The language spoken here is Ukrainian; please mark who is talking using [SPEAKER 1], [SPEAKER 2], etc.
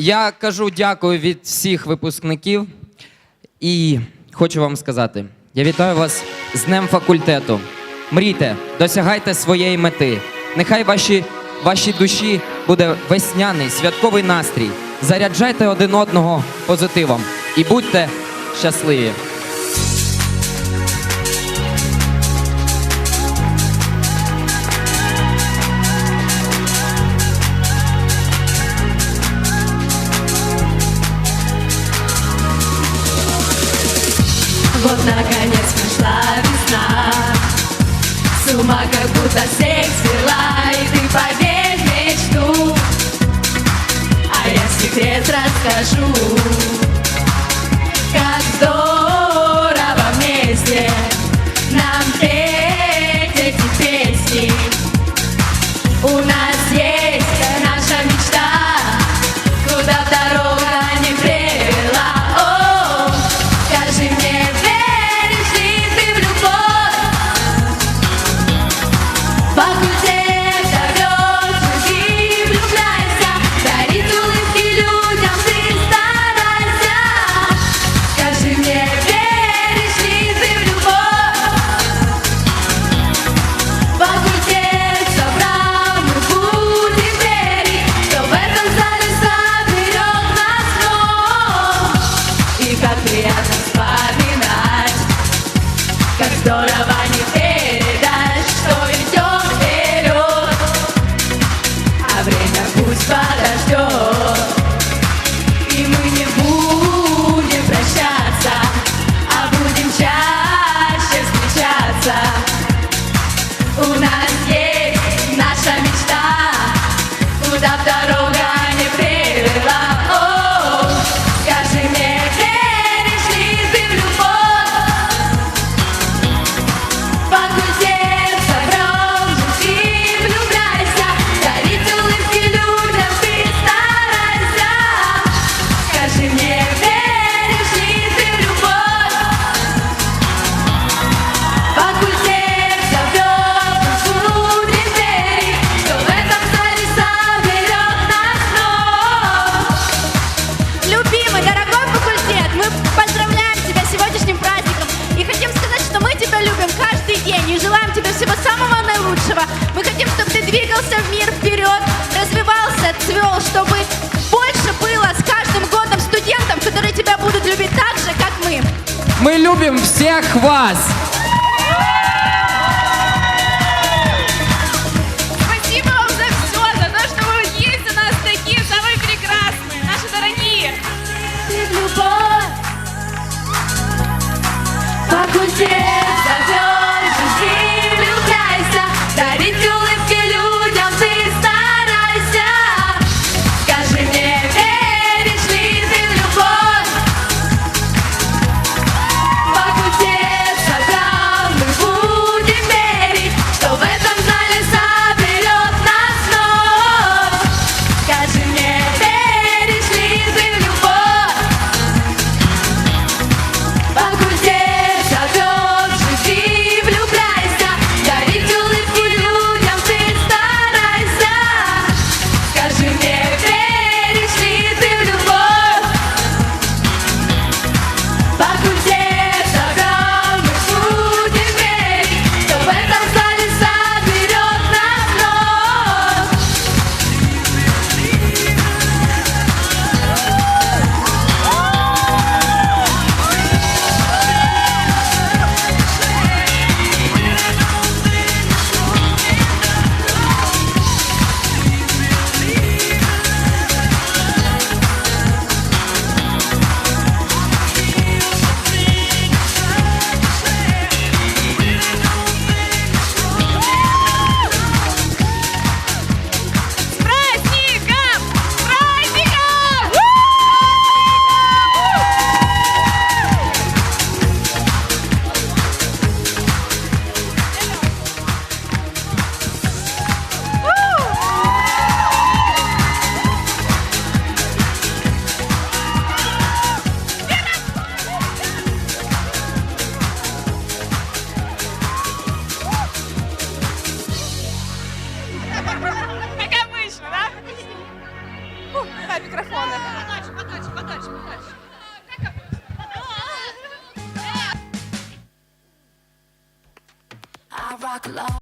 [SPEAKER 1] Я кажу дякую від всіх випускників і хочу вам сказати: я вітаю вас з Днем факультету. Мрійте, досягайте своєї мети. Нехай ваші, вашій душі буде весняний святковий настрій. Заряджайте один одного позитивом і будьте щасливі.
[SPEAKER 2] ума, как будто всех взяла И ты поверь мечту. А я секрет расскажу Как вдох 空は Мы
[SPEAKER 3] любим
[SPEAKER 1] всех вас!
[SPEAKER 4] Фу, подальше, подальше.
[SPEAKER 2] I rock love.